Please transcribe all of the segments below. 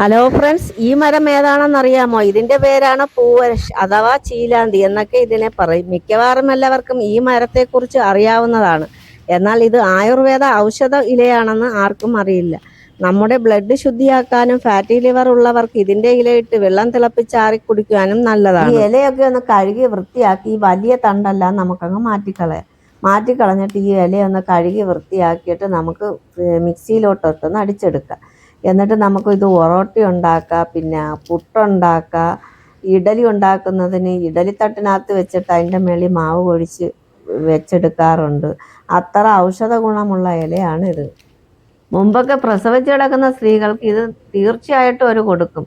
Hello friends ഈ മരം ഏതാണെന്ന് അറിയാമോ ഇതിന്റെ പേരാണ് പൂവരശ് അഥവാ ചീലാന്തി എന്നൊക്കെ ഇതിനെ പറയും. മിക്കവാറും എല്ലാവർക്കും ഈ മരത്തെക്കുറിച്ച് അറിയാവുന്നതാണ്. എന്നാൽ ഇത് ആയുർവേദ ഔഷധ ഇലയാണെന്ന് ആർക്കും അറിയില്ല. നമ്മുടെ ബ്ലഡ് ശുദ്ധിയാക്കാനും ഫാറ്റി ലിവർ ഉള്ളവർക്ക് ഇതിന്റെ ഇലയിട്ട് വെള്ളം തിളപ്പിച്ചാറി കുടിക്കാനും നല്ലതാണ്. ഈ ഇലയൊക്കെ ഒന്ന് കഴുകി വൃത്തിയാക്കി ഈ വലിയ തണ്ടെല്ലാം നമുക്കങ്ങ് മാറ്റിക്കളയാം. മാറ്റിക്കളഞ്ഞിട്ട് ഈ ഇലയൊന്ന് കഴുകി വൃത്തിയാക്കിയിട്ട് നമുക്ക് മിക്സിയിലോട്ടൊന്ന് അടിച്ചെടുക്കാം. എന്നിട്ട് നമുക്ക് ഇത് ഒറോട്ടി ഉണ്ടാക്കാം പിന്നെ പുട്ടുണ്ടാക്കാം ഇഡലി ഉണ്ടാക്കുന്നതിന് ഇഡലി തട്ടിനകത്ത് വെച്ചിട്ട് അതിന്റെ മേളിൽ മാവ് ഒഴിച്ച് വെച്ചെടുക്കാറുണ്ട്. അത്ര ഔഷധ ഗുണമുള്ള ഇലയാണിത്. മുമ്പൊക്കെ പ്രസവിച്ച് കിടക്കുന്ന സ്ത്രീകൾക്ക് ഇത് തീർച്ചയായിട്ടും ഒരു കൊടുക്കും.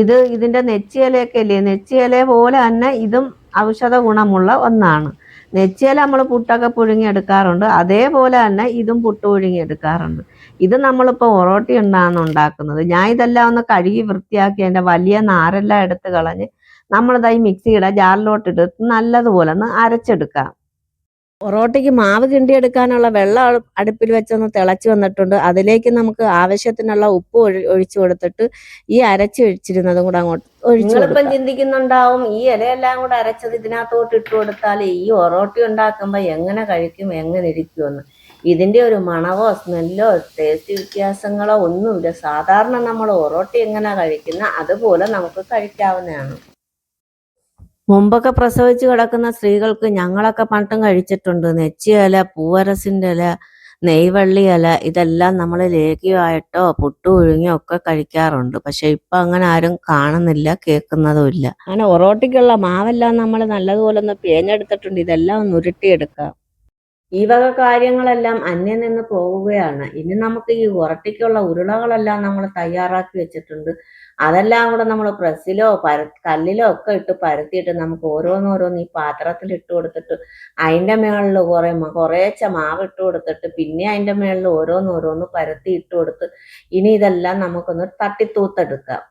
ഇത് ഇതിന്റെ നെച്ചിയിലയൊക്കെ ഇല്ലേ? നെച്ചിയില പോലെ തന്നെ ഇതും ഔഷധ ഗുണമുള്ള ഒന്നാണ്. നെച്ചിയില നമ്മൾ പുട്ടൊക്കെ പുഴുങ്ങിയെടുക്കാറുണ്ട് അതേപോലെ തന്നെ ഇതും പുട്ട് പുഴുങ്ങിയെടുക്കാറുണ്ട് ഇത് നമ്മളിപ്പോൾ ഒറോട്ടി ഉണ്ടാകുന്ന ഉണ്ടാക്കുന്നത്. ഞാൻ ഇതെല്ലാം ഒന്ന് കഴുകി വൃത്തിയാക്കി അതിന്റെ വലിയ നാരെല്ലാം എടുത്ത് കളഞ്ഞ് നമ്മളിതായി മിക്സിയുടെ ജാറിലോട്ടിട്ട് നല്ലതുപോലെ ഒന്ന് അരച്ചെടുക്കാം. പൊറോട്ടയ്ക്ക് മാവ് കിണ്ടിയെടുക്കാനുള്ള വെള്ളം അടുപ്പിൽ വെച്ചൊന്ന് തിളച്ച് വന്നിട്ടുണ്ട്. അതിലേക്ക് നമുക്ക് ആവശ്യത്തിനുള്ള ഉപ്പ് ഒഴി- ഒഴിച്ചു കൊടുത്തിട്ട് ഈ അരച്ച് വെച്ചിരുന്നതും കൂടെ അങ്ങോട്ട് ഒഴിച്ചിപ്പം നിങ്ങളിപ്പം ചിന്തിക്കുന്നുണ്ടാവും ഈ ഇലയെല്ലാം കൂടെ അരച്ചത് ഇതിനകത്തോട്ട് ഇട്ട് കൊടുത്താൽ ഈ ഒറോട്ടി ഉണ്ടാക്കുമ്പോൾ എങ്ങനെ കഴിക്കും എങ്ങനെ ഇരിക്കുമെന്ന്. ഇതിന്റെ ഒരു മണവോ സ്മെല്ലോ ടേസ്റ്റ് വ്യത്യാസങ്ങളോ ഒന്നുമില്ല. സാധാരണ നമ്മൾ ഒറോട്ടി എങ്ങനെ കഴിക്കുന്ന? അതുപോലെ നമുക്ക് കഴിക്കാവുന്നതാണ്. മുമ്പൊക്കെ പ്രസവിച്ച് കിടക്കുന്ന സ്ത്രീകൾക്ക് ഞങ്ങളൊക്കെ പണ്ടും കഴിച്ചിട്ടുണ്ട്. നെച്ചിയില പൂവരസിന്റെ ഇല നെയ്വള്ളി ഇതെല്ലാം നമ്മൾ ലേഖ്യമായിട്ടോ പുട്ടു പുഴുങ്ങിയോ ഒക്കെ കഴിക്കാറുണ്ട്. പക്ഷെ ഇപ്പൊ അങ്ങനെ ആരും കാണുന്നില്ല കേൾക്കുന്നതുമില്ല അങ്ങനെ ഒറോട്ടിക്കുള്ള മാവെല്ലാം നമ്മൾ നല്ലതുപോലെ ഒന്ന് പിഴഞ്ഞെടുത്തിട്ടുണ്ട് ഇതെല്ലാം ഒന്ന് ഉരുട്ടിയെടുക്കാം. ഈ വക കാര്യങ്ങളെല്ലാം അന്യം നിന്ന് പോവുകയാണ് ഇനി നമുക്ക് ഈ ഉറട്ടിക്കുള്ള ഉരുളകളെല്ലാം നമ്മൾ തയ്യാറാക്കി വെച്ചിട്ടുണ്ട്. അതെല്ലാം കൂടെ നമ്മൾ പ്രസ്സിലോ പര കല്ലിലോ ഒക്കെ ഇട്ട് പരത്തിയിട്ട് നമുക്ക് ഓരോന്നോരോന്ന് ഈ പാത്രത്തിൽ ഇട്ട് കൊടുത്തിട്ട് അതിന്റെ മേളിൽ കുറെ കുറേച്ച മാവ് ഇട്ട് കൊടുത്തിട്ട് പിന്നെ അതിന്റെ മേളിൽ ഓരോന്നോരോന്ന് പരത്തി ഇട്ട് കൊടുത്ത് ഇനി ഇതെല്ലാം നമുക്കൊന്ന് തട്ടിത്തൂത്തെടുക്കാം.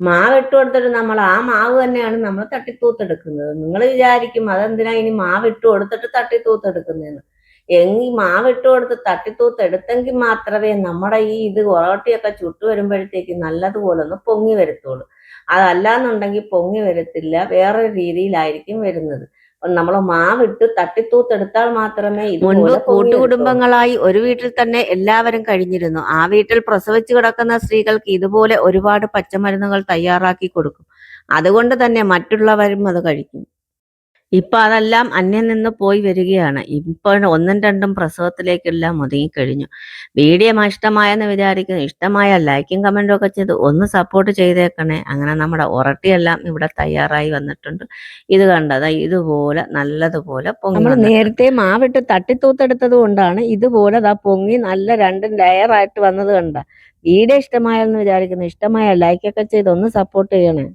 മാവ് ഇട്ട് കൊടുത്തിട്ട് നമ്മൾ ആ മാവ് തന്നെയാണ് നമ്മൾ തട്ടിത്തൂത്തെടുക്കുന്നത്. നിങ്ങൾ വിചാരിക്കും അതെന്തിനാ ഇനി മാവ് ഇട്ട് കൊടുത്തിട്ട് തട്ടിത്തൂത്തെടുക്കുന്നതെന്ന്. എങ്കിൽ മാവ് ഇട്ട് കൊടുത്ത് തട്ടിത്തൂത്ത് എടുത്തെങ്കിൽ മാത്രമേ നമ്മുടെ ഈ ഇത് കൊറോട്ടിയൊക്കെ ചുട്ടു വരുമ്പോഴത്തേക്ക് നല്ലതുപോലെ ഒന്ന് പൊങ്ങി വരത്തുള്ളൂ. അതല്ലാന്നുണ്ടെങ്കിൽ പൊങ്ങി വരത്തില്ല. വേറൊരു രീതിയിലായിരിക്കും വരുന്നത്. നമ്മൾ മാവിട്ട് തട്ടിത്തൂത്തെടുത്താൽ മാത്രമേ മുൻപ്. കൂട്ടുകുടുംബങ്ങളായി ഒരു വീട്ടിൽ തന്നെ എല്ലാവരും കഴിഞ്ഞിരുന്നു. ആ വീട്ടിൽ പ്രസവിച്ചു കിടക്കുന്ന സ്ത്രീകൾക്ക് ഇതുപോലെ ഒരുപാട് പച്ചമരുന്നുകൾ തയ്യാറാക്കി കൊടുക്കും. അതുകൊണ്ട് തന്നെ മറ്റുള്ളവരും അത് കഴിക്കും. ഇപ്പൊ അതെല്ലാം അന്യം നിന്ന് പോയി വരികയാണ്. ഇപ്പൊ ഒന്നും രണ്ടും പ്രസവത്തിലേക്കെല്ലാം ഒതുങ്ങിക്കഴിഞ്ഞു വീഡിയോ ഇഷ്ടമായെന്ന് വിചാരിക്കുന്നു. ഇഷ്ടമായ ലൈക്കും കമന്റും ഒക്കെ ചെയ്ത് ഒന്ന് സപ്പോർട്ട് ചെയ്തേക്കണേ. അങ്ങനെ നമ്മുടെ ഉറട്ടിയെല്ലാം ഇവിടെ തയ്യാറായി വന്നിട്ടുണ്ട്. ഇത് കണ്ടത് ഇതുപോലെ നല്ലതുപോലെ പൊങ്ങി നമ്മൾ നേരത്തെ മാവിട്ട് തട്ടിത്തൂത്തെടുത്തത് കൊണ്ടാണ് ഇതുപോലെ ദാ പൊങ്ങി നല്ല രണ്ടും ലെയറായിട്ട് വന്നത് കണ്ട? വീഡിയോ ഇഷ്ടമായെന്ന് വിചാരിക്കുന്നു. ഇഷ്ടമായ ലൈക്കൊക്കെ ചെയ്ത് ഒന്ന് സപ്പോർട്ട് ചെയ്യണേ.